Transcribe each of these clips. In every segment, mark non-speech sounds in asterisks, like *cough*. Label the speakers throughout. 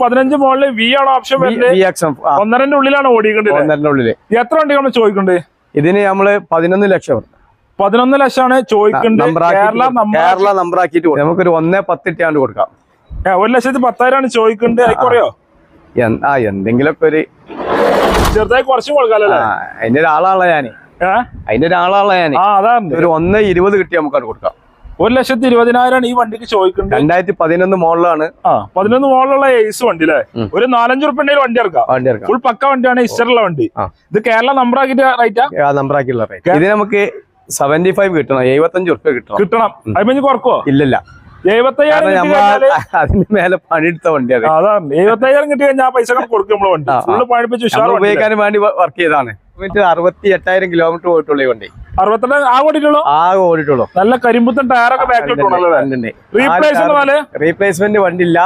Speaker 1: പതിനഞ്ച് മോളിൽ വി ആണ് ഓപ്ഷൻ ഒന്നരന്റെ ഉള്ളിലാണ് ഓടിക്കേണ്ടത്
Speaker 2: ഒന്നരന്റെ ഉള്ളിൽ.
Speaker 1: എത്ര വണ്ടി നമ്മൾ ചോദിക്കുന്നുണ്ട്?
Speaker 2: ഇതിന് നമ്മൾ പതിനൊന്ന് ലക്ഷം
Speaker 1: പതിനൊന്ന് ലക്ഷമാണ്
Speaker 2: ചോദിക്കേണ്ടത്
Speaker 1: കേരള നമ്പർ
Speaker 2: ആക്കിയിട്ട്. നമുക്കൊരു ഒന്നേ പത്തിട്ടാണ്ട് കൊടുക്കാം.
Speaker 1: ഒരു ലക്ഷത്തി പത്തായിരമാണ് ചോദിക്കേണ്ടത് അത് കുറയോ
Speaker 2: ആ എന്തെങ്കിലുമൊക്കെ ഒരു
Speaker 1: ചെറുതായി കുറച്ച് കൊടുക്കാമല്ലോ
Speaker 2: അതിന്റെ ഒരാളാണല്ലോ ഞാൻ.
Speaker 1: ഏഹ്
Speaker 2: അതിന്റെ ഒരാളാണല്ലോ
Speaker 1: ഞാൻ
Speaker 2: ഒരു ഒന്ന് ഇരുപത് കിട്ടി നമുക്ക് അത് കൊടുക്കാം.
Speaker 1: ഒരു ലക്ഷത്തി ഇരുപതിനായിരമാണ് ഈ വണ്ടിക്ക് ചോദിക്കുന്നത്
Speaker 2: രണ്ടായിരത്തി പതിനൊന്ന് മോളിലാണ്
Speaker 1: ആ പതിനൊന്ന് മോളിലുള്ള ഏസ് വണ്ടി അല്ലേ. ഒരു നാലഞ്ചു റുപ്യണ്ടെങ്കിൽ വണ്ടി ഇറക്കാം.
Speaker 2: വണ്ടി ഇറക്കാം.
Speaker 1: ഫുൾ പക്ക വണ്ടിയാണ് ഇസ്റ്ററുള്ള വണ്ടി. ഇത് കേരള നമ്പർ ആക്കിയിട്ട് റേറ്റാ
Speaker 2: നമ്പർ ആക്കിയുള്ള റേറ്റ് ഇത് നമുക്ക് സെവന്റി ഫൈവ് കിട്ടണം എഴുപത്തഞ്ച് റുപ്യ കിട്ടണം.
Speaker 1: കിട്ടണം. അതിന് കുറക്കോ?
Speaker 2: ഇല്ലല്ല.
Speaker 1: എഴുപത്തയ്യായിരം
Speaker 2: മേലെ പണിയെടുത്ത
Speaker 1: അതാണ്. എഴുപത്തയ്യായിരം കിട്ടി കഴിഞ്ഞാൽ പൈസ കൊടുക്കും നമ്മളെ വണ്ടി. ഫുള്ള് പണിപ്പിച്ച്
Speaker 2: ഉപയോഗിക്കാൻ വേണ്ടി വർക്ക് ചെയ്താണ് അറുപത്തി എട്ടായിരം കിലോമീറ്റർ പോയിട്ടുള്ള വണ്ടി.
Speaker 1: അറുപത്തെട്ട് ആ ഓടിയിട്ടുള്ളൂ?
Speaker 2: ആകെ ഓടിയിട്ടുള്ളൂ.
Speaker 1: നല്ല കരിമ്പുത്തൻ ടയറൊക്കെ ബാക്കിൽ ഇട്ടുണ്ടല്ലേ റീപ്ലേസ്
Speaker 2: റീപ്ലേസ്മെന്റ് വണ്ടി ഇല്ല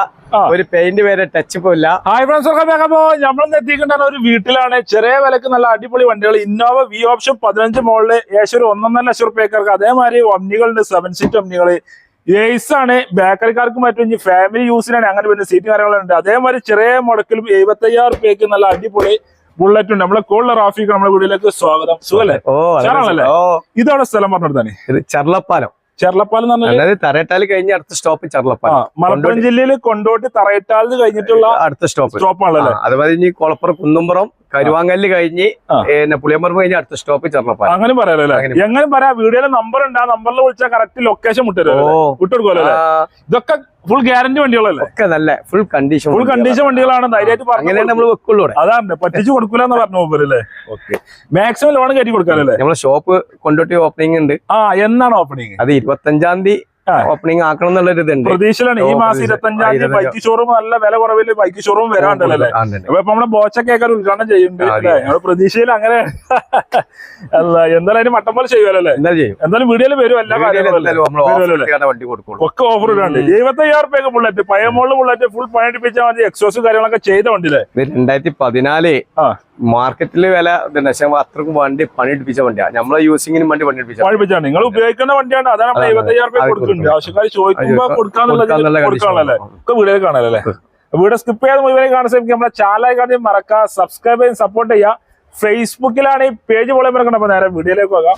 Speaker 2: ഒരു പെയിന്റ് വരെ ടച്ച് ഇല്ല.
Speaker 1: ഹായ് ഫ്രണ്ട്സ് വേഗമോ നമ്മളൊന്ന് എത്തിക്കേണ്ട ഒരു വീട്ടിലാണ്. ചെറിയ വിലക്ക് നല്ല അടിപൊളി വണ്ടികൾ. ഇന്നോവ വി ഓപ്ഷൻ പതിനഞ്ച് മോളിൽ ഏകദേശം ഒരു ഒന്നൊന്നര ലക്ഷം റുപ്യക്കാർക്ക് അതേമാതിരി ഒമ്നികളുണ്ട് സെവൻ സീറ്റ് ഒമ്നികൾ ഏസ് ആണ്. ബേക്കറിക്കാർക്ക് മറ്റും ഇനി ഫാമിലി യൂസിനാണ് അങ്ങനെ വരുന്ന സീറ്റ് കാര്യങ്ങളുണ്ട് അതേമാതിരി ചെറിയ മുടക്കിലും എഴുപത്തയ്യായിരം റുപ്യക്ക് നല്ല അടിപൊളി ബുള്ളറ്റ് ഉണ്ട്. നമ്മളെ കൂടുതൽ റാഫിക്ക് നമ്മുടെ വീട്ടിലേക്ക് സ്വാഗതം. സുഖല്ലേ? ഉഷാറാണല്ലേ? ഇതവിടെ സ്ഥലം
Speaker 2: ചെർലപ്പാലം.
Speaker 1: എന്ന് പറഞ്ഞാൽ
Speaker 2: അതായത് തറേട്ടാൽ കഴിഞ്ഞ അടുത്ത സ്റ്റോപ്പ് ചെറുപ്പാലം
Speaker 1: മലപ്പുറം ജില്ലയിൽ കൊണ്ടോട്ടി തറയിട്ടാൽ കഴിഞ്ഞിട്ടുള്ള
Speaker 2: അടുത്ത സ്റ്റോപ്പ്.
Speaker 1: സ്റ്റോപ്പാണല്ലോ?
Speaker 2: അതുപോലെ ഇനി കൊളപ്പുറം കുന്നുംപുറം കരുവാങ്കല്ല് കഴിഞ്ഞ് പുളിയമ്പറമ്പ് കഴിഞ്ഞ് അടുത്ത സ്റ്റോപ്പ് ചർലപ്പാലം
Speaker 1: അങ്ങനെ പറയാലോ എങ്ങനെ പറയാ വീഡിയോയിലെ നമ്പർ ഉണ്ട് ആ നമ്പറിൽ വിളിച്ചാൽ കറക്റ്റ് ലൊക്കേഷൻ
Speaker 2: ഓ.
Speaker 1: വിട്ടുതരും വിട്ടുകൊടുക്കുമല്ലോ ഇതൊക്കെ ഫുൾ ഗ്യാരണ്ടി വണ്ടികളല്ലേ?
Speaker 2: ഒക്കെ നല്ല ഫുൾ കണ്ടീഷൻ
Speaker 1: ഫുൾ കണ്ടീഷൻ വണ്ടികളാണ് ധൈര്യമായിട്ട്
Speaker 2: നമ്മൾ വെക്കുള്ളൂ
Speaker 1: അതാണ് പറ്റിച്ചു കൊടുക്കൂല എന്ന് പറഞ്ഞു അല്ലേ? ഓക്കെ. മാക്സിമം ലോൺ കയറ്റി കൊടുക്കാനല്ലേ
Speaker 2: നമ്മളെ ഷോപ്പ് കൊണ്ടോട്ടി ഓപ്പണിംഗ് ഉണ്ട്.
Speaker 1: ആ എന്നാണ് ഓപ്പണിംഗ്
Speaker 2: അത് ഇരുപത്തഞ്ചാം തീയതി. ഓപ്പണിംഗ് ആക്കണം എന്നുള്ളൊരു ഇതുണ്ട്.
Speaker 1: പ്രതീക്ഷയിലാണ് ഈ മാസം ഇരുപത്തഞ്ചാം തീയതി. ബൈക്ക് ഷോറൂം നല്ല വില കുറവിൽ ബൈക്ക് ഷോറൂം വരാണ്ടല്ലേ. അപ്പൊ നമ്മളെ ബോച്ചക്കേക്കാർ ഉദ്ഘാടനം ചെയ്യുന്നുണ്ട് നമ്മുടെ പ്രതീക്ഷയിൽ അങ്ങനെ *laughs* അല്ല എന്തായാലും അതിന് മട്ടം പോലെ ചെയ്യുമല്ലോ
Speaker 2: ചെയ്യും.
Speaker 1: എന്തായാലും വീഡിയോയിൽ വരും എല്ലാ കാര്യങ്ങളും ഒക്കെ ഓഫർ ഇടാണ്ട്. ഇരുപത്തയ്യായിരം റുപ്യക്ക് ബുള്ളറ്റ് പഴയ മോളിൽ ബുള്ളറ്റ് ഫുൾ പണിയെടുപ്പിച്ചാൽ മതി എക്സോസും കാര്യങ്ങളൊക്കെ ചെയ്ത വണ്ടിയില്ലേ
Speaker 2: രണ്ടായിരത്തി പതിനാല്
Speaker 1: ആ.
Speaker 2: മാർക്കറ്റിൽ വില ഇതുണ്ട്. പക്ഷെ അത്രക്കും വണ്ടി പണിയെടുപ്പിച്ച വണ്ടിയാണ് നമ്മളെ യൂസിങ്ങിന് വണ്ടി പണിയെടുപ്പിച്ച
Speaker 1: നിങ്ങൾ ഉപയോഗിക്കുന്ന വണ്ടിയാണ്. അതാണ് കൊടുക്കുന്നുണ്ട്. ആവശ്യക്കാർ ചോദിക്കുമ്പോൾ വീഡിയോ കാണാനല്ലേ? വീഡിയോ സ്കിപ്പ് ചെയ്യാതെ മുഴുവൻ കാണാൻ ശ്രമിക്കുക. നമ്മളെ കാണി മറക്കുക സബ്സ്ക്രൈബ് ചെയ്യാൻ സപ്പോർട്ട് ചെയ്യുക. ഫേസ്ബുക്കിലാണ് ഈ പേജ് പോലെ അപ്പൊ നേരെ വീഡിയോയിലേക്ക് പോകാം.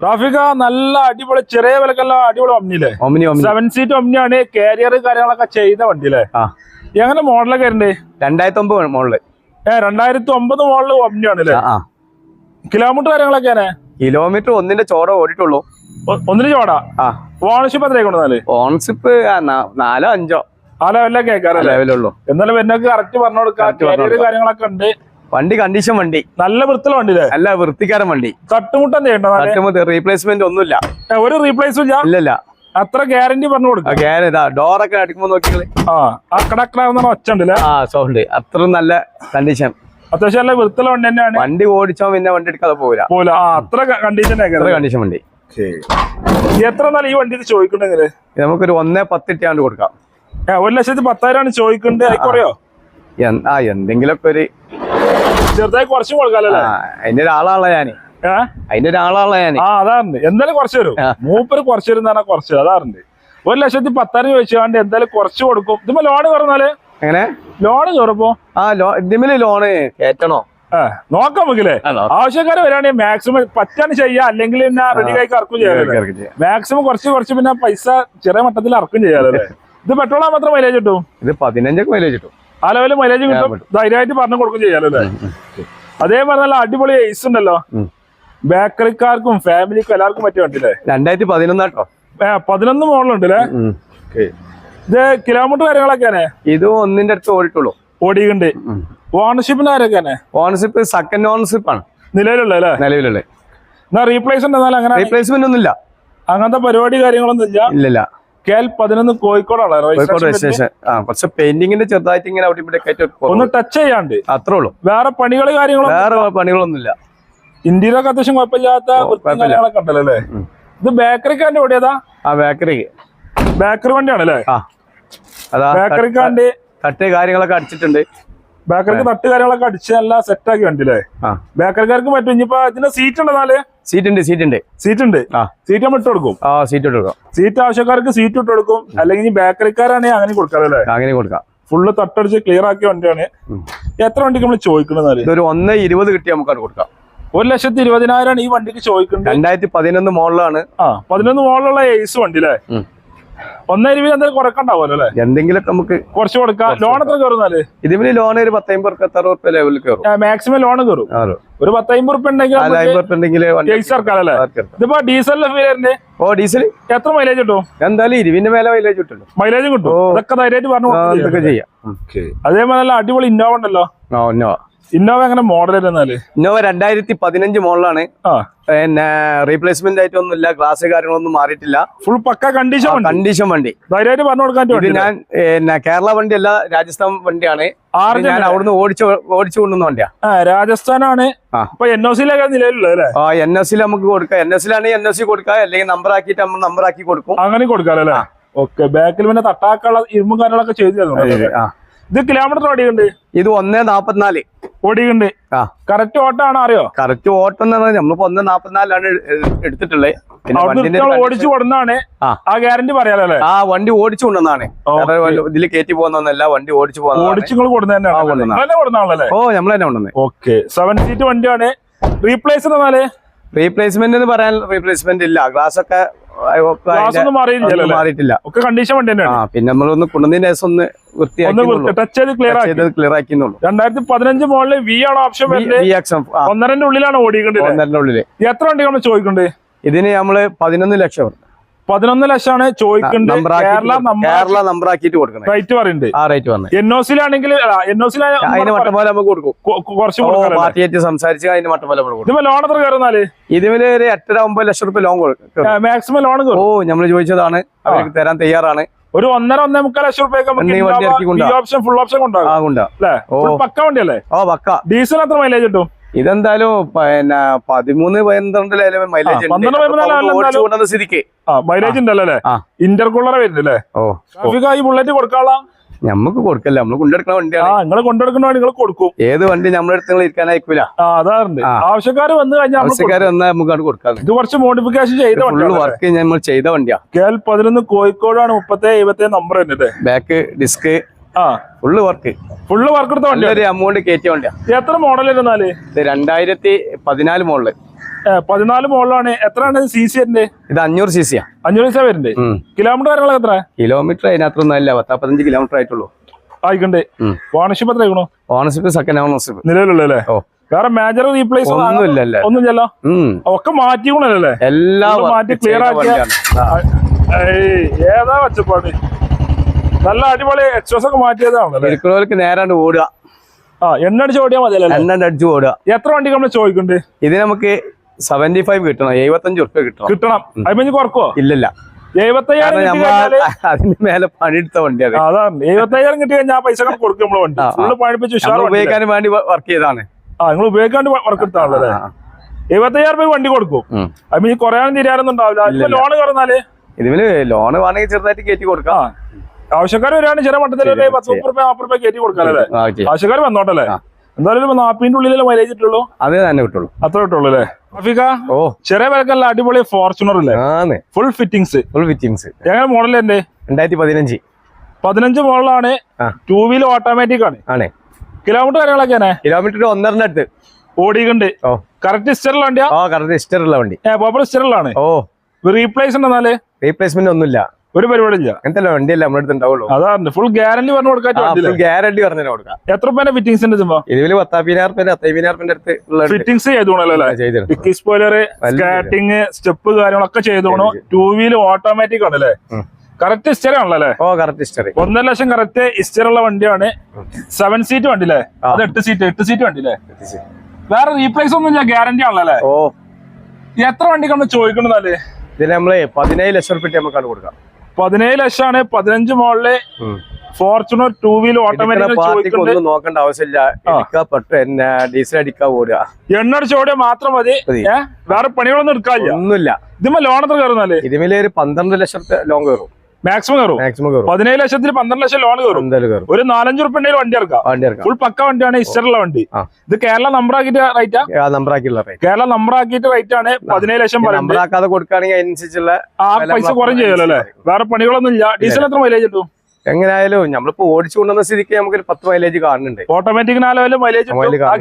Speaker 1: ട്രാഫിക്ക നല്ല അടിപൊളി ചെറിയ വിലക്കല്ല അടിപൊളി ഒമ്നില്ലേ
Speaker 2: ഒമിനി ഒമിനി.
Speaker 1: സെവൻ സീറ്റ് ഒമ്നിയാണ് കാരിയർ കാര്യങ്ങളൊക്കെ ചെയ്ത വണ്ടി
Speaker 2: അല്ലേ
Speaker 1: എങ്ങനെ മോഡലൊക്കെ ഉണ്ട്
Speaker 2: രണ്ടായിരത്തി ഒമ്പത് മോഡൽ.
Speaker 1: ഏ രണ്ടായിരത്തി ഒമ്പത് മോഡൽ ഒമ്നിയാണ് അല്ലേ കിലോമീറ്റർ കാര്യങ്ങളൊക്കെയാണ്
Speaker 2: കിലോമീറ്റർ ഒന്നിന്റെ ചോറ ഓടിട്ടുള്ളൂ
Speaker 1: ഒന്നിന് ചോടാ ഓണർഷിപ്പ് എത്രയാണ് കൊണ്ടുവന്നാൽ?
Speaker 2: ഓൺസിപ്പ് നാലോ അഞ്ചോ.
Speaker 1: ആ ലെവലിലൊക്കെ കേൾക്കാറല്ലേ
Speaker 2: ലെവലുള്ളൂ
Speaker 1: എന്നാലും എന്നൊക്കെ കറക്റ്റ് പറഞ്ഞു കൊടുക്കാം. കാര്യങ്ങളൊക്കെ ഉണ്ട്.
Speaker 2: വണ്ടി കണ്ടീഷൻ വണ്ടി.
Speaker 1: നല്ല വൃത്തിയുള്ള വണ്ടി
Speaker 2: നല്ല വൃത്തിക്കാരൻ വണ്ടി.
Speaker 1: തട്ടുമുട്ടം ചെയ്യണ്ട നാല്.
Speaker 2: തട്ടുമ്പോൾ റീപ്ലേസ്മെന്റ് ഒന്നുമില്ല.
Speaker 1: ഒരു റീപ്ലേസ്മെന്റ് ഇല്ല?
Speaker 2: ഇല്ലല്ല.
Speaker 1: അത്ര ഗ്യാരണ്ടി പറഞ്ഞു കൊടുക്ക.
Speaker 2: ഗ്യാരണ്ടി ആ ഡോർ ഡോറൊക്കെ അടിക്കുമ്പോ നോക്കിയാൽ
Speaker 1: ആ അക്കടക്കടാർന്ന ഒച്ച ഉണ്ടല്ലേ?
Speaker 2: ആ സൗണ്ട് അത്ര നല്ല കണ്ടീഷൻ
Speaker 1: അത്യാവശ്യം നല്ല വൃത്തിയുള്ള വണ്ടി തന്നെയാണ്.
Speaker 2: വണ്ടി ഓടിച്ചോ പിന്നെ വണ്ടി എടുക്കാതെ പോവില്ല.
Speaker 1: പോല ആ അത്ര കണ്ടീഷൻ
Speaker 2: അത്ര കണ്ടീഷൻ വണ്ടി.
Speaker 1: എത്ര നാൾ ഈ വണ്ടി ചോദിക്കണ്ടെങ്കിൽ
Speaker 2: നമുക്കൊരു ഒന്നേ പത്തിട്ടാണ്ട് കൊടുക്കാം.
Speaker 1: ഒരു ലക്ഷത്തി പത്തായിരമാണ് ചോദിക്കുന്നത് അത് കുറയോ
Speaker 2: ആ. എന്തെങ്കിലുമൊക്കെ ഒരു
Speaker 1: ചെറുതായി കുറച്ച്
Speaker 2: കൊടുക്കാലോ അതിന്റെ ഒരാളാണല്ലോ ഞാൻ.
Speaker 1: ഏഹ്
Speaker 2: അതിന്റെ ഒരാളാണല്ലോ ഞാൻ
Speaker 1: ആ അതാണ് എന്തായാലും കുറച്ച്
Speaker 2: വരും.
Speaker 1: മൂപ്പര് കുറച്ച് വരും പറഞ്ഞാൽ കുറച്ച് അതാണ് അതാറുണ്ട്. ഒരു ലക്ഷത്തി പത്തായിരം ചോദിച്ചാണ്ട് എന്തായാലും കുറച്ച് കൊടുക്കും. ഇതിപ്പോ ലോൺ കയറുന്നാൽ
Speaker 2: എങ്ങനെ?
Speaker 1: ലോൺ കയറുമ്പോ
Speaker 2: ആ ലോ ഇതിമിൽ ലോണ് കയറ്റണോ
Speaker 1: ഏ നോക്കാം നമുക്കില്ലേ ആവശ്യക്കാർ വരാണെങ്കിൽ മാക്സിമം പറ്റാണ് ചെയ്യാ. അല്ലെങ്കിൽ പിന്നെ റെഡി കൈക്ക് ഇറക്കും ചെയ്യാലോ മാക്സിമം കുറച്ച് കുറച്ച് പിന്നെ പൈസ ചെറിയ മട്ടത്തിൽ ഇറക്കും ചെയ്യാലോ ഇത് പെട്രോളാ മാത്രം മൈലേജ് കിട്ടും?
Speaker 2: ഇത് പതിനഞ്ചൊക്കെ മൈലേജ് കിട്ടും.
Speaker 1: ആ ലെവലിൽ മൈലേജ് കിട്ടും. ധൈര്യമായിട്ട് പറഞ്ഞു കൊടുക്കും ചെയ്യാലോ അല്ലേ? അതേപോലെ നല്ല അടിപൊളി ഐസ് ഉണ്ടല്ലോ. ബേക്കറിക്കാർക്കും ഫാമിലിക്കും എല്ലാവർക്കും പറ്റിയ വണ്ടില്ലേ
Speaker 2: രണ്ടായിരത്തി പതിനൊന്നാട്ടോ
Speaker 1: ഏ, പതിനൊന്ന് മോഡലുണ്ട് അല്ലേ? ഇത് കിലോമീറ്റർ കാര്യങ്ങളൊക്കെയാണ്?
Speaker 2: ഇത് ഒന്നിന്റെ അടുത്ത് ഓടിട്ടുള്ളൂ
Speaker 1: ഓടിയുണ്ട് ഓണർഷിപ്പിന്റെ കാര്യമൊക്കെയാണ്
Speaker 2: ഓണർഷിപ്പ് സെക്കൻഡ് ഓണർഷിപ്പ് ആണ്.
Speaker 1: നിലവിലുള്ള അല്ലേ?
Speaker 2: നിലവിലുള്ള.
Speaker 1: എന്നാ റീപ്ലേസ് ഉണ്ടെന്നാൽ അങ്ങനെ
Speaker 2: റീപ്ലേസ്മെന്റ് ഒന്നുമില്ല.
Speaker 1: അങ്ങനത്തെ പരിപാടി കാര്യങ്ങളൊന്നും ഇല്ല.
Speaker 2: ഇല്ലല്ല.
Speaker 1: കെ എൽ പതിനൊന്ന് കോഴിക്കോടാണ്
Speaker 2: കോഴിക്കോട് രജിസ്ട്രേഷൻ ആ കുറച്ച് പെയിന്റിങ്ങിന്റെ ചെറുതായിട്ട് ഇങ്ങനെ അവിടെ ഇവിടെ കയറ്റി
Speaker 1: ഒന്ന് ടച്ച് ചെയ്യാണ്ട്.
Speaker 2: അത്രേ ഉള്ളൂ.
Speaker 1: വേറെ പണികൾ കാര്യങ്ങളും
Speaker 2: വേറെ പണികളൊന്നുമില്ല.
Speaker 1: ഇന്ത്യയിലൊക്കെ അത്യാവശ്യം കുഴപ്പമില്ലാത്ത വൃത്തിയും
Speaker 2: കുഴപ്പമില്ല.
Speaker 1: കാര്യങ്ങളൊക്കെ ഉണ്ടല്ലോ അല്ലേ? ഇത് ബേക്കറിക്കാന്റെ ഓടിയതാ
Speaker 2: ആ ബേക്കറി
Speaker 1: ബേക്കറി വണ്ടിയാണ് അല്ലേ?
Speaker 2: അതാ
Speaker 1: ബേക്കറിക്കാണ്ട്
Speaker 2: തട്ട് കാര്യങ്ങളൊക്കെ അടിച്ചിട്ടുണ്ട്.
Speaker 1: ബേക്കറിക്ക് തട്ട് കാര്യങ്ങളൊക്കെ അടിച്ച് നല്ല സെറ്റ് ആക്കി വണ്ടി
Speaker 2: അല്ലേ
Speaker 1: ബേക്കറിക്കാർക്ക് പറ്റും. ഇനിയിപ്പോ ഇതിന്റെ സീറ്റ് ഉണ്ടെന്നാൽ
Speaker 2: സീറ്റ് ഉണ്ട് സീറ്റ് ഉണ്ട്
Speaker 1: സീറ്റ് ഉണ്ട്
Speaker 2: ആ.
Speaker 1: സീറ്റ് നമ്മൾ ഇട്ട് കൊടുക്കും.
Speaker 2: ആ സീറ്റ് ഇട്ട് കൊടുക്കാം.
Speaker 1: സീറ്റ് ആവശ്യക്കാർക്ക് സീറ്റ് ഇട്ട് കൊടുക്കും. അല്ലെങ്കിൽ ബേക്കറിക്കാരാണെങ്കിൽ അങ്ങനെ കൊടുക്കാറല്ലേ
Speaker 2: അങ്ങനെ കൊടുക്കാം.
Speaker 1: ഫുള്ള് തട്ടടിച്ച് ക്ലിയർ ആക്കിയ വണ്ടിയാണ്. എത്ര വണ്ടിക്ക് നമ്മൾ ചോദിക്കുന്നത്
Speaker 2: ഒരു ഒന്ന് ഇരുപത് കിട്ടി നമുക്ക് അത് കൊടുക്കാം.
Speaker 1: ഒരു ലക്ഷത്തി ഇരുപതിനായിരമാണ് ഈ വണ്ടിക്ക് ചോദിക്കുന്നത്.
Speaker 2: രണ്ടായിരത്തി പതിനൊന്ന് മോളിലാണ്
Speaker 1: ആ പതിനൊന്ന് മോളിലുള്ള എയ്സ് വണ്ടി അല്ലേ. ഒന്നേ ഇരുപത് കുറക്കണ്ടാവുമല്ലോ അല്ലേ?
Speaker 2: എന്തെങ്കിലുമൊക്കെ നമുക്ക്
Speaker 1: കുറച്ച് കൊടുക്കാം. ലോൺ എത്ര കയറുന്നാൽ
Speaker 2: ഇതിന് ലോൺ ഒരു പത്തമ്പത് റുപ്യ എത്ര റുപ്യ ലെവലിൽ കയറും.
Speaker 1: മാക്സിമം ലോൺ കയറും. ഒരു പത്തമ്പത് റുപ്യ ഉണ്ടെങ്കിൽ. ഇതിപ്പോ ഡീസലിന്റെ
Speaker 2: ഓ ഡീസൽ
Speaker 1: എത്ര മൈലേജ് കിട്ടും?
Speaker 2: എന്തായാലും ഇരുവിന്റെ മേലെ മൈലേജ്
Speaker 1: മൈലേജ് കിട്ടും.
Speaker 2: ഓ.
Speaker 1: അതൊക്കെ ധൈര്യമായിട്ട് പറഞ്ഞു
Speaker 2: ചെയ്യാം.
Speaker 1: അതേപോലെ നല്ല അടിപൊളി ഇന്നോവ ഉണ്ടല്ലോ.
Speaker 2: ഇന്നോവ
Speaker 1: ഇന്നോവ എങ്ങനെ മോഡൽ എന്നാൽ
Speaker 2: ഇന്നോവ രണ്ടായിരത്തി പതിനഞ്ച്
Speaker 1: മോഡലാണ്.
Speaker 2: പിന്നെ റീപ്ലേസ്മെന്റ് ആയിട്ടൊന്നുമില്ല ഗ്ലാസ് കാര്യങ്ങളൊന്നും മാറിയിട്ടില്ല.
Speaker 1: ഫുൾ പക്ക കണ്ടീഷൻ
Speaker 2: കണ്ടീഷൻ വണ്ടി?
Speaker 1: ധൈര്യമായിട്ട് പറഞ്ഞു കൊടുക്കാൻ
Speaker 2: ഞാൻ പിന്നെ കേരള വണ്ടി അല്ല രാജസ്ഥാൻ വണ്ടിയാണ്. ഞാൻ അവിടുന്ന് ഓടിച്ചു ഓടിച്ചു കൊണ്ടുവന്ന വണ്ടിയാ.
Speaker 1: രാജസ്ഥാനാണ്. എൻ ഒ സിയിലൊക്കെ നിലവിലുള്ളത്
Speaker 2: ആ എൻ എസ് സിയിൽ നമുക്ക് കൊടുക്കാം. എൻ എസ് സിയിലാണെങ്കിൽ എൻ എസ് സി കൊടുക്കാം. അല്ലെങ്കിൽ നമ്പർ ആക്കിയിട്ട് നമ്മൾ നമ്പർ ആക്കി കൊടുക്കും.
Speaker 1: അങ്ങനെ കൊടുക്കാം അല്ലേ? ഓക്കെ ബാക്കിൽ പിന്നെ തട്ടാക്കുള്ള ഇരുമ്പും കാര്യങ്ങളൊക്കെ ചെയ്തു തരുന്നു
Speaker 2: ആ.
Speaker 1: ഇത് കിലോമീറ്റർ ഓടിയുണ്ട്
Speaker 2: ഇത് ഒന്നേ നാപ്പത്തിനാല്.
Speaker 1: ഓടിയുണ്ട്
Speaker 2: ആ.
Speaker 1: കറക്റ്റ് ഓട്ടാണോ അറിയോ?
Speaker 2: കറക്റ്റ് ഓട്ടം എന്ന് പറഞ്ഞാൽ നമ്മളിപ്പോ ഒന്നേ നാപ്പത്തിനാലാണ് എടുത്തിട്ടുള്ളത്
Speaker 1: ഓടിച്ചു കൊടുന്നാണ്
Speaker 2: ആ.
Speaker 1: ഗ്യാരണ്ടി പറയാലോ
Speaker 2: ആ വണ്ടി ഓടിച്ചു കൊണ്ടുവന്നാണ്. ഇതിൽ കയറ്റി പോകുന്നല്ല വണ്ടി ഓടിച്ചു
Speaker 1: പോകുന്നത്
Speaker 2: ഓ നമ്മൾ തന്നെ കൊണ്ടുവന്നത്
Speaker 1: ഓക്കെ സെവൻ സീറ്റ് വണ്ടിയാണ്. റീപ്ലേസ്
Speaker 2: റീപ്ലേസ്മെന്റ് എന്ന് പറയാൻ റീപ്ലേസ്മെന്റ് ഇല്ല. ഗ്ലാസ് ഒക്കെ മാറിയിട്ടില്ല
Speaker 1: ഒക്കെ കണ്ടീഷൻ വണ്ടി തന്നെയാണ്.
Speaker 2: പിന്നെ നമ്മളൊന്ന് കൊണ്ടുവന്നതിന്റെ ശേഷം ഒന്ന്
Speaker 1: ക്ലിയർ ആക്കി.
Speaker 2: ചെയ്തത് ക്ലിയർ ആക്കിന്നുള്ളൂ
Speaker 1: രണ്ടായിരത്തി പതിനഞ്ച് മോളിൽ വി ആണ് ഓപ്ഷൻ ഒന്നരന്റെ ഉള്ളിലാണ് ഓടിക്കേണ്ടത്
Speaker 2: ഒന്നരന്റെ ഉള്ളിൽ.
Speaker 1: എത്ര വണ്ടി നമ്മൾ ചോദിക്കണ്ടേ
Speaker 2: ഇതിന് നമ്മൾ പതിനൊന്ന് ലക്ഷം
Speaker 1: പതിനൊന്ന് ലക്ഷമാണ് ചോദിക്കുന്നത്
Speaker 2: ഇതിൽ
Speaker 1: കേരള നമ്പർ
Speaker 2: ആക്കിയിട്ട് കൊടുക്കണം.
Speaker 1: റേറ്റ് പറയുന്നുണ്ട്
Speaker 2: ആ റേറ്റ് വന്നേ.
Speaker 1: എൻ ഒ സിയിലാണെങ്കിൽ എൻ ഒ
Speaker 2: അതിന് മട്ടം നമുക്ക് കൊടുക്കും.
Speaker 1: കുറച്ച്
Speaker 2: സംസാരിച്ച് അതിന് കൊടുക്കും.
Speaker 1: ലോൺ എത്ര കയറുന്നാൽ?
Speaker 2: ഇതിന് ഒരു എട്ടര ഒമ്പത് ലക്ഷം റുപ്യ ലോൺ കൊടുക്കും.
Speaker 1: മാക്സിമം ലോൺ
Speaker 2: ഓ നമ്മൾ ചോദിച്ചതാണ്. അവർക്ക് തരാൻ തയ്യാറാണ്.
Speaker 1: ഒരു ഒന്നര ഒന്നേ മുക്കാൽ ലക്ഷം
Speaker 2: കൊണ്ടുവാ.
Speaker 1: ഓപ്ഷൻ ഫുൾ ഓപ്ഷൻ കൊണ്ടാകും. പക്ക വണ്ടിയല്ലേ?
Speaker 2: ഓ പക്ക.
Speaker 1: ഡീസൽ എത്ര മൈലേജ് കിട്ടും?
Speaker 2: ഇതെന്തായാലും പിന്നെ പതിമൂന്ന് പന്ത്രണ്ട് മൈലേജ് ഓടിച്ചു കൊണ്ടുവന്ന സ്ഥിതിക്ക്.
Speaker 1: മൈലേജ് ഉണ്ടല്ലോ അല്ലേ?
Speaker 2: ആ.
Speaker 1: വരുന്നില്ലേ?
Speaker 2: ഓ
Speaker 1: ഈ ബുള്ളറ്റ് കൊടുക്കാളാം
Speaker 2: നമുക്ക് കൊടുക്കല്ല. നമ്മൾ കൊണ്ടെടുക്കുന്ന വണ്ടിയാണ്.
Speaker 1: നിങ്ങൾ വണ്ടി നിങ്ങൾ കൊടുക്കും.
Speaker 2: ഏത് വണ്ടി നമ്മുടെ അടുത്ത് നിങ്ങൾ ഇരിക്കാനായിക്കൂല
Speaker 1: അതാറുണ്ട്. ആവശ്യക്കാർ വന്നു കഴിഞ്ഞാൽ നമ്മൾ
Speaker 2: ആവശ്യക്കാർ വന്നാൽ നമുക്ക് അത് കൊടുക്കാം.
Speaker 1: ഇത് കുറച്ച് മോഡിഫിക്കേഷൻ ചെയ്ത വണ്ടിയാണ്
Speaker 2: വർക്ക് നമ്മൾ ചെയ്ത വണ്ടിയാ.
Speaker 1: കെ എൽ പതിനൊന്ന് കോഴിക്കോടാണ് മുപ്പത്തി എഴുപത്തി നമ്പർ തന്നെ
Speaker 2: ബാക്ക് ഡിസ്ക്
Speaker 1: ആ.
Speaker 2: ഫുള്ള് വർക്ക്
Speaker 1: ഫുള്ള് വർക്ക് എടുത്ത വണ്ടി
Speaker 2: അമൗണ്ട് എമൗണ്ട് കയറ്റിയ വണ്ടിയാണ്
Speaker 1: എത്ര മോഡൽ
Speaker 2: ഇരുന്നാൽ? രണ്ടായിരത്തി പതിനാല് മോഡൽ.
Speaker 1: പതിനാല് മോഡലാണ് എത്രയാണ് സി സി എന്റെ
Speaker 2: ഇത് അഞ്ഞൂറ് സി സിയാ
Speaker 1: അഞ്ഞൂറ് ദിവസം വരുന്നുണ്ട്. കിലോമീറ്റർ കാര്യങ്ങളൊക്കെ എത്ര?
Speaker 2: കിലോമീറ്റർ അതിനകത്തൊന്നും അല്ല. പത്താപ്പത്തഞ്ച് കിലോമീറ്റർ ആയിട്ടുള്ളൂ.
Speaker 1: ആയിക്കണ്ടേ. ഓണർഷിപ്പ് എത്ര ആയിക്കണോ?
Speaker 2: ഓണർഷിപ്പ് സെക്കൻഡ് ഓണർഷിപ്പ്
Speaker 1: നിലവിലുള്ളല്ലേ
Speaker 2: ഓ.
Speaker 1: വേറെ മേജർ റീപ്ലേസ് ഒന്നും ചെല്ല
Speaker 2: ഉം.
Speaker 1: ഒക്കെ മാറ്റിക്കണല്ലേ
Speaker 2: എല്ലാം
Speaker 1: മാറ്റി ക്ലിയർ ആക്കിയ- ഏതാ പച്ചപ്പാട്? നല്ല അടിപൊളി എക്സ്പ്രസ് ഒക്കെ മാറ്റിയതാണല്ലോ?
Speaker 2: ഇരിക്കുന്നവർക്ക് നേരാണ്ട് ഓടുക.
Speaker 1: ആ എണ്ണ അടിച്ച് ഓടിയാൽ മതിയല്ലേ?
Speaker 2: എണ്ണ അടിച്ചു ഓടുക.
Speaker 1: എത്ര വണ്ടി നമ്മൾ ചോദിക്കുന്നുണ്ട്?
Speaker 2: ഇത് നമുക്ക് സെവന്റി ഫൈവ് കിട്ടണം എഴുപത്തഞ്ച് ഉറുപ്പ്യ കിട്ടണം.
Speaker 1: കിട്ടണം. അതിന് കുറക്കോ?
Speaker 2: ഇല്ലല്ല.
Speaker 1: എഴുപത്തയ്യായിരം
Speaker 2: കാരണം
Speaker 1: കിട്ടി
Speaker 2: നമ്മൾ
Speaker 1: കഴിഞ്ഞാൽ
Speaker 2: അതിന് മേലെ പണിയെടുത്ത വണ്ടിയാണ്
Speaker 1: ആ, അതാണ്. എഴുപത്തയ്യായിരം കിട്ടി കഴിഞ്ഞാൽ ആ പൈസ കണക്ക് കൊടുക്കും നമ്മളെ വണ്ടി.
Speaker 2: ആ, ആ.
Speaker 1: ഫുള്ള് പണിപ്പിച്ച് ഉഷാർ
Speaker 2: നമ്മൾ
Speaker 1: വണ്ടി
Speaker 2: ഉപയോഗിക്കാൻ വേണ്ടി വർക്ക് ചെയ്താണ്
Speaker 1: ആ നിങ്ങൾ ഉപയോഗിക്കാണ്ട് വർക്ക് എടുത്താണല്ലേ. എഴുപത്തയ്യായിരം രൂപ വണ്ടി കൊടുക്കും. കുറയാനും ഉണ്ടാവില്ല. ലോൺ
Speaker 2: വേണമെങ്കിൽ ചെറുതായിട്ട് കയറ്റി കൊടുക്കാം.
Speaker 1: ആവശ്യക്കാർ വരികയാണ് ചില മട്ടത്തിൽ പത്ത് മുപ്പത് രൂപ നാൽപ്പത് രൂപ കയറ്റി കൊടുക്കാനല്ലേ. ആവശ്യക്കാർ വന്നോട്ടല്ലേ? എന്തായാലും നാപ്പിന്റെ ഉള്ളിലല്ലേ മൈലേജ് ഇട്ടുള്ളൂ?
Speaker 2: അതേ തന്നെ കിട്ടുള്ളൂ.
Speaker 1: അത്ര കിട്ടുള്ളൂ അല്ലേ? അഫിക
Speaker 2: ഓ.
Speaker 1: ചെറിയ വിലക്കല്ല അടിപൊളി ഫോർച്യൂണർ അല്ലേ ഫുൾ ഫിറ്റിംഗ്സ്
Speaker 2: ഫുൾ ഫിറ്റിംഗ്സ്
Speaker 1: എങ്ങനെ മോഡൽ എന്റെ
Speaker 2: രണ്ടായിരത്തി പതിനഞ്ച്
Speaker 1: പതിനഞ്ച് മോഡലാണ്. ടൂ വീലർ ഓട്ടോമാറ്റിക് ആണ്.
Speaker 2: ആണേ.
Speaker 1: കിലോമീറ്റർ കാര്യങ്ങളൊക്കെയാണ്
Speaker 2: കിലോമീറ്റർ ഒന്നരന്റെ അടുത്ത്.
Speaker 1: ഓടിയിട്ടുണ്ട് കറക്റ്റ് ഹിസ്റ്ററിൽ വണ്ടിയാ?
Speaker 2: കറക്റ്റ് ഇഷ്ടമുള്ള വണ്ടി.
Speaker 1: പോപ്പുലർ ഹിസ്റ്ററിലാണ്
Speaker 2: ഓ.
Speaker 1: റീപ്ലേസ്മെന്റ് എന്നാൽ?
Speaker 2: റീപ്ലേസ്മെന്റ് ഒന്നുമില്ല.
Speaker 1: ഒരു പരിപാടിയില്ല.
Speaker 2: എന്തല്ല വണ്ടിയല്ല നമ്മുടെ അടുത്ത് ഉണ്ടാവുള്ളൂ.
Speaker 1: അതാണ് ഫുൾ ഗ്യാരണ്ടി പറഞ്ഞു കൊടുക്കാൻ?
Speaker 2: ഗ്യാരണ്ടി പറഞ്ഞു കൊടുക്കാം.
Speaker 1: എത്ര പേരെ ഫിറ്റിംഗ്സ് ഉണ്ട് ചുമ്മാ
Speaker 2: റുപ്യ അത്തൈവിനായിരം റുപ്യന്റെ അടുത്ത്
Speaker 1: ഫിറ്റിംഗ്സ് ചെയ്തോണല്ലോ? സ്പോയിലർ സ്കാറ്റിങ് സ്റ്റെപ്പ് കാര്യങ്ങളൊക്കെ ചെയ്തോണു. ടൂ വീൽ ഓട്ടോമാറ്റിക് ആണല്ലേ. കറക്റ്റ് ഹിസ്റ്റർ ആണല്ലേ?
Speaker 2: ഓ കറക്റ്റ് ഹിസ്റ്ററി
Speaker 1: ഒന്നര ലക്ഷം കറക്റ്റ് ഹിസ്റ്ററി ഉള്ള വണ്ടിയാണ്. സെവൻ സീറ്റ് വണ്ടി അല്ലേ അത് എട്ട് സീറ്റ് എട്ട് സീറ്റ് വണ്ടി അല്ലേ വേറെ റീപ്ലേസ് ഒന്നും ഇല്ല ഗ്യാരണ്ടി ആണല്ലേ?
Speaker 2: ഓ.
Speaker 1: എത്ര വണ്ടിക്ക് നമ്മൾ ചോദിക്കണമെന്നാൽ
Speaker 2: ഇതിന് നമ്മൾ പതിനേഴ് ലക്ഷം റുപ്യ നമുക്കാണ് കൊടുക്കാം.
Speaker 1: പതിനേഴ് ലക്ഷമാണ് പതിനഞ്ച് മോളിൽ ഫോർച്യൂണർ ടൂ വീലർ ഓട്ടോമാറ്റിക്
Speaker 2: ഒന്നും നോക്കേണ്ട ആവശ്യമില്ല. ഡീസൽ അടിക്കാൻ ഓടുക.
Speaker 1: എണ്ണടിച്ച് അടിച്ചോടിയാൽ മാത്രം മതി.
Speaker 2: മതി.
Speaker 1: വേറെ പണികളൊന്നും എടുക്കാനില്ല.
Speaker 2: ഒന്നുമില്ല.
Speaker 1: ഇതിമ്മ ലോൺ എത്ര കയറുന്നാൽ
Speaker 2: ഇതിമിൽ ഒരു പന്ത്രണ്ട് ലക്ഷത്തെ ലോൺ കയറും.
Speaker 1: മാക്സിമം കയറും.
Speaker 2: മാക്സിമം കയറും.
Speaker 1: പതിനേഴ് ലക്ഷത്തിൽ പന്ത്രണ്ട് ലക്ഷം ലോൺ കയറും.
Speaker 2: കയറും.
Speaker 1: ഒരു നാലഞ്ച് റുപ്യ വണ്ടി ഇറക്കാം
Speaker 2: വണ്ടി ഇറക്കാം
Speaker 1: ഫുൾ പക്ക വണ്ടിയാണ് ഇസ്റ്ററുള്ള വണ്ടി. ഇത് കേരള നമ്പർ ആക്കിയിട്ട് റേറ്റാ
Speaker 2: നമ്പർ ആക്കിയുള്ള റേറ്റ്
Speaker 1: കേരള നമ്പർ ആക്കിയിട്ട് റേറ്റ് ആണ് പതിനേഴ് ലക്ഷം
Speaker 2: നമ്പർ ആക്കാതെ കൊടുക്കുകയാണെങ്കിൽ അതിനനുസരിച്ചുള്ള
Speaker 1: ആ പൈസ കുറഞ്ഞു ചെയ്യല്ലോ അല്ലെ വേറെ പണികളൊന്നും ഇല്ല. ഡീസൽ എത്ര മൈലേജ് കിട്ടും?
Speaker 2: എങ്ങനെയായാലും നമ്മളിപ്പോ ഓടിച്ചു കൊണ്ടുവന്ന സ്ഥിതിക്ക് നമുക്ക് പത്ത് മൈലേജ് കാണുന്നുണ്ട്
Speaker 1: ഓട്ടോമാറ്റിക് നാലായാലും മൈലേജ്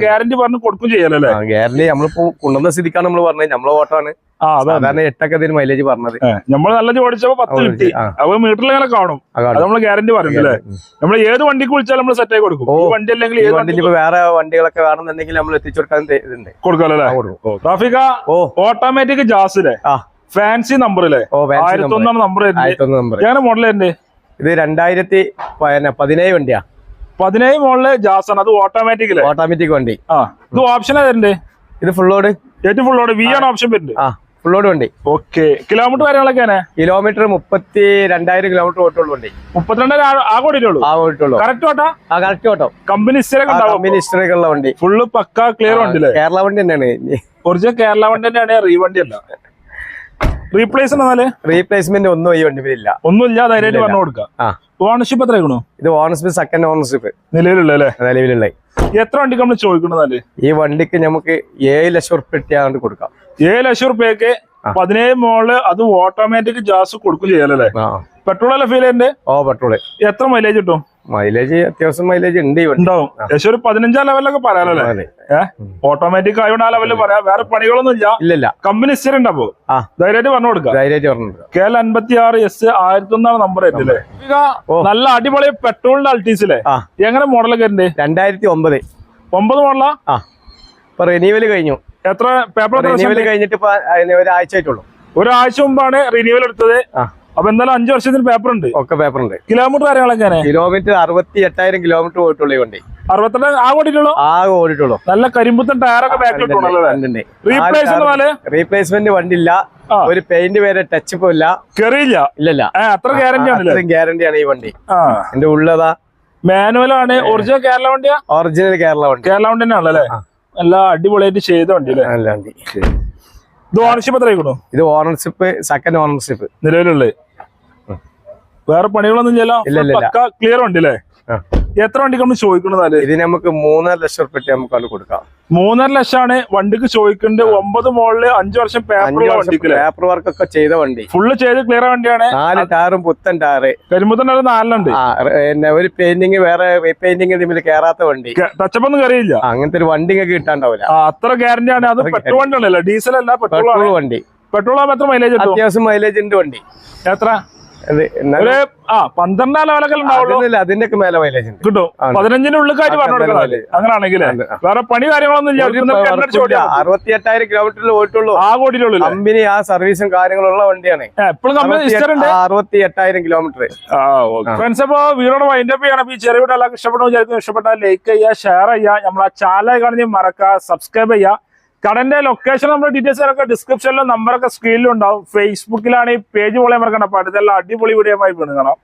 Speaker 1: ഗ്യാരണ്ടി പറഞ്ഞു കൊടുക്കും ചെയ്യല്ലോ അല്ലെ?
Speaker 2: ഗ്യാരണ്ടി നമ്മളിപ്പോ കൊണ്ടുവന്ന സ്ഥിതിക്കാണ് നമ്മൾ പറഞ്ഞത്. നമ്മളെ ഓട്ടാണ് സാധാരണ എട്ടൊക്കെ ഇതിന് മൈലേജ് പറഞ്ഞത്.
Speaker 1: നമ്മൾ നല്ല ഓടിച്ചപ്പോ പത്ത് കിട്ടി. അപ്പൊ മീറ്ററിൽ ഇങ്ങനെ കാണും. നമ്മൾ ഗ്യാരണ്ടി
Speaker 2: പറഞ്ഞല്ലേ
Speaker 1: നമ്മൾ ഏത് വണ്ടിക്ക് വിളിച്ചാലും നമ്മൾ സെറ്റ് ആയി കൊടുക്കും. വണ്ടി അല്ലെങ്കിൽ ഏത് വണ്ടി
Speaker 2: ഇപ്പൊ വേറെ വണ്ടികളൊക്കെ വേണമെന്നുണ്ടെങ്കിൽ നമ്മൾ എത്തിച്ചു കൊടുക്കാൻ ഇതുണ്ട്.
Speaker 1: കൊടുക്കാലോ അല്ലെ?
Speaker 2: ആ, കൊടുക്കും.
Speaker 1: ട്രാഫിക
Speaker 2: ഓ.
Speaker 1: ഓട്ടോമാറ്റിക് ജാസിലെ ഫാൻസി നമ്പർ അല്ലേ ആയിരത്തി ഒന്നാം നമ്പർ
Speaker 2: ആയിരത്തി ഒന്ന് നമ്പർ
Speaker 1: എങ്ങനെ മോഡൽ വരുന്നത്.
Speaker 2: ഇത് രണ്ടായിരത്തി പതിന- പതിനേഴ് വണ്ടിയാ.
Speaker 1: പതിനേഴ് മോളിൽ ജാസൺ അത് ഓട്ടോമാറ്റിക്
Speaker 2: ഓട്ടോമാറ്റിക് വണ്ടി.
Speaker 1: ആ. ഇത് ഓപ്ഷൻ വരുന്നുണ്ട്
Speaker 2: ഇത് ഫുള്ളോട്
Speaker 1: ഏറ്റവും ഫുള്ളോട് വി ആണ് ഓപ്ഷൻ വരുന്നുണ്ട്
Speaker 2: ആ ഫുള്ളോട് വണ്ടി.
Speaker 1: ഓക്കെ കിലോമീറ്റർ കാര്യങ്ങളൊക്കെയാണ്
Speaker 2: കിലോമീറ്റർ മുപ്പത്തി രണ്ടായിരം കിലോമീറ്റർ ഓട്ടുള്ള വണ്ടി.
Speaker 1: മുപ്പത്തിരണ്ടായിരം ആ കോടിയിട്ടുള്ളൂ
Speaker 2: ആ ഓട്ടുള്ളൂ
Speaker 1: കറക്റ്റ് ഓട്ടോ?
Speaker 2: ആ കറക്റ്റ് ഓട്ടോ.
Speaker 1: കമ്പനി
Speaker 2: കമ്പനി ഉള്ള വണ്ടി.
Speaker 1: ഫുള്ള് പക്ക ക്ലിയർ വണ്ടി
Speaker 2: കേരള വണ്ടി തന്നെയാണ്.
Speaker 1: ഒറിജിനൽ കേരള വണ്ടി തന്നെയാണ് റീ വണ്ടി അല്ല. റീപ്ലേസ്
Speaker 2: റീപ്ലേസ്മെന്റ് ഒന്നും ഈ ഒന്നും
Speaker 1: ഇല്ല ധൈര്യമായിട്ട് പറഞ്ഞു കൊടുക്കാം ഓണർഷിപ്പ് എത്ര
Speaker 2: ഇത് ഓണർഷിപ്പ് സെക്കൻഡ് ഓണർഷിപ്പ്
Speaker 1: നിലവിലുള്ള
Speaker 2: നിലവിലുള്ള.
Speaker 1: എത്ര വണ്ടിക്ക് നമ്മൾ ചോദിക്കുന്നത്
Speaker 2: ഈ വണ്ടിക്ക് നമുക്ക് ഏഴ് ലക്ഷം ഉറുപ്പ് ഇട്ടാണ്ട് കൊടുക്കാം.
Speaker 1: ഏഴ് ലക്ഷം റുപ്യക്ക്
Speaker 2: ആ.
Speaker 1: പതിനേഴ് മോൾ അത് ഓട്ടോമാറ്റിക് ജാസ് കൊടുക്കും ചെയ്യാലല്ലേ? പെട്രോൾ അല്ല ഫീൽ
Speaker 2: ഓ പെട്രോൾ
Speaker 1: എത്ര മൈലേജ് കിട്ടും?
Speaker 2: മൈലേജ് അത്യാവശ്യം മൈലേജ് ഉണ്ട്
Speaker 1: ഉണ്ടാവും. ഏകദേശം ഒരു പതിനഞ്ചാം ലെവലൊക്കെ പറയാലോ ഓട്ടോമാറ്റിക് ആയതുകൊണ്ട് ആ ലെവലിൽ പറയാം. വേറെ പണികളൊന്നും ഇല്ല
Speaker 2: ഇല്ല
Speaker 1: കമ്പനി സ്ഥിരം ഉണ്ടാവോ? ധൈര്യമായിട്ട് പറഞ്ഞു കൊടുക്കാം.
Speaker 2: ധൈര്യമായിട്ട് പറഞ്ഞു
Speaker 1: കെ എൽ അൻപത്തി ആറ് എസ് ആയിരത്തി ഒന്നാണ് നമ്പർ. വരുന്നില്ലേ നല്ല അടിപൊളി പെട്രോളിന്റെ അൾട്ടീസിലെ എങ്ങനെ മോഡലൊക്കെ ഉണ്ട്
Speaker 2: രണ്ടായിരത്തി ഒമ്പത്
Speaker 1: ഒമ്പത് മോഡലാ
Speaker 2: ആ? ഇപ്പൊ റിന്യൂവൽ കഴിഞ്ഞു.
Speaker 1: എത്ര പേപ്പർ
Speaker 2: റിന്യൂവൽ കഴിഞ്ഞിട്ട് ഇപ്പൊ ഒരാഴ്ച ആയിട്ടുള്ളൂ
Speaker 1: ഒരാഴ്ച മുമ്പാണ് റിന്യൂവൽ എടുത്തത്.
Speaker 2: ആ.
Speaker 1: അപ്പൊ എന്തായാലും അഞ്ചു വർഷത്തിന് പേപ്പർ ഉണ്ട്.
Speaker 2: ഒക്കെ പേപ്പർ ഉണ്ട്.
Speaker 1: കിലോമീറ്റർ കാര്യങ്ങളൊക്കെ
Speaker 2: കിലോമീറ്റർ അറുപത്തി എട്ടായിരം കിലോമീറ്റർ പോയിട്ടുള്ള വണ്ടി.
Speaker 1: അറുപത്തെട്ട് ആ ഓടിട്ടുള്ളൂ
Speaker 2: ആ ഓടിയിട്ടുള്ളൂ.
Speaker 1: നല്ല കരിമ്പുത്തൻ ടയറൊക്കെ
Speaker 2: റീപ്ലേസ്മെന്റ് വണ്ടി ഇല്ല ഒരു പെയിന്റ് വരെ ടച്ച് ഇല്ല.
Speaker 1: കെറിയില്ല?
Speaker 2: ഇല്ലല്ല
Speaker 1: അത്ര ഗ്യാരണ്ടി ആണല്ലേ?
Speaker 2: ഗ്യാരണ്ടിയാണ് ഈ വണ്ടി. എന്റെ ഉള്ളതാ.
Speaker 1: മാനുവൽ ആണ്. ഒറിജിനൽ കേരള വണ്ടിയാ?
Speaker 2: ഒറിജിനൽ കേരള വണ്ടി.
Speaker 1: കേരള വണ്ടി തന്നെയാണല്ലേ. നല്ല അടിപൊളിയായിട്ട് ചെയ്ത വണ്ടി അല്ലേ?
Speaker 2: നല്ല വണ്ടി.
Speaker 1: ഇത് ഓണർഷിപ്പ് എത്ര
Speaker 2: ഇത് ഓണർഷിപ്പ് സെക്കൻഡ് ഓണർഷിപ്പ്
Speaker 1: നിലവിലുള്ളത്. വേറെ പണികളൊന്നും. പക്ക ക്ലിയർ ഉണ്ട് അല്ലേ എത്ര വണ്ടിക്ക് നമ്മൾ ചോദിക്കണെന്നാൽ
Speaker 2: ഇത് നമുക്ക് മൂന്നര ലക്ഷം റുപ്യ നമുക്ക് അത് കൊടുക്കാം.
Speaker 1: മൂന്നര ലക്ഷമാണ് വണ്ടിക്ക് ചോദിക്കുന്നത് ഒമ്പത് മോളിൽ അഞ്ചു വർഷം
Speaker 2: പേപ്പർ വർക്ക് ഒക്കെ ചെയ്ത വണ്ടി.
Speaker 1: ഫുള്ള് ചെയ്ത് ക്ലിയർ വണ്ടിയാണ്.
Speaker 2: നാല് ടാറും പുത്തൻ ടാറ്
Speaker 1: കരിമ്പത്തന്നെ ടാറ് നാലിനുണ്ട്
Speaker 2: ആ പിന്നെ ഒരു പെയിന്റിങ് വേറെ റീപെയിന്റിങ് ഇതിൽ കയറാത്ത വണ്ടി.
Speaker 1: ടച്ചപ്പ് ഒന്നും കറിയില്ല.
Speaker 2: ആ, അങ്ങനത്തെ ഒരു വണ്ടി ഒക്കെ കിട്ടാണ്ടാവില്ല
Speaker 1: അത്ര ഗ്യാരണ്ടി ആണ്. അത് പെട്രോൾ വണ്ടി ആണല്ലോ ഡീസൽ അല്ല പെട്രോൾ
Speaker 2: വണ്ടി.
Speaker 1: പെട്രോൾ ആകുമ്പോൾ എത്ര മൈലേജ്
Speaker 2: അത്യാവശ്യം മൈലേജ് ഉണ്ട് വണ്ടി.
Speaker 1: എത്ര? ആ
Speaker 2: അതിന്റെ മേലെ മൈലേജ്
Speaker 1: കിട്ടും. പതിനഞ്ചിന്റെ ഉള്ളിൽ കാര്യം പറഞ്ഞു അങ്ങനെയാണെങ്കിൽ. വേറെ പണി കാര്യങ്ങളൊന്നും.
Speaker 2: അറുപത്തി എട്ടായിരം കിലോമീറ്ററിൽ പോയിട്ടുള്ളൂ.
Speaker 1: ആ കോടിയിലുള്ളൂ
Speaker 2: കമ്പനി ആ സർവീസും കാര്യങ്ങളുള്ള വണ്ടിയാണ്.
Speaker 1: എപ്പോഴും
Speaker 2: അറുപത്തി എട്ടായിരം കിലോമീറ്റർ
Speaker 1: ഫ്രണ്ട്സ് അപ്പൊ വീടോട് വൈൻഡപ്പ് ചെയ്യണം. അപ്പൊ ഈ ചെറിയ വീട് എല്ലാവർക്കും ഇഷ്ടപ്പെട്ടോ വിചാരിക്കുന്നു. ഇഷ്ടപ്പെട്ടാൽ ലൈക്ക് ചെയ്യുക ഷെയർ ചെയ്യുക. നമ്മളെ ചാനൽ കാണുന്ന മറക്കുക സബ്സ്ക്രൈബ് ചെയ്യുക. കടന്റെ ലൊക്കേഷൻ നമ്മുടെ ഡീറ്റെയിൽസ് ഒക്കെ ഡിസ്ക്രിപ്ഷനിലും നമ്പറൊക്കെ സ്ക്രീനിലും ഉണ്ടാവും. ഫേസ്ബുക്കിലാണ് ഈ പേജ് പോലെ മറക്കണം അപ്പൊ അടുത്തുള്ള അടിപൊളി വീഡിയോ ആയി കാണാം.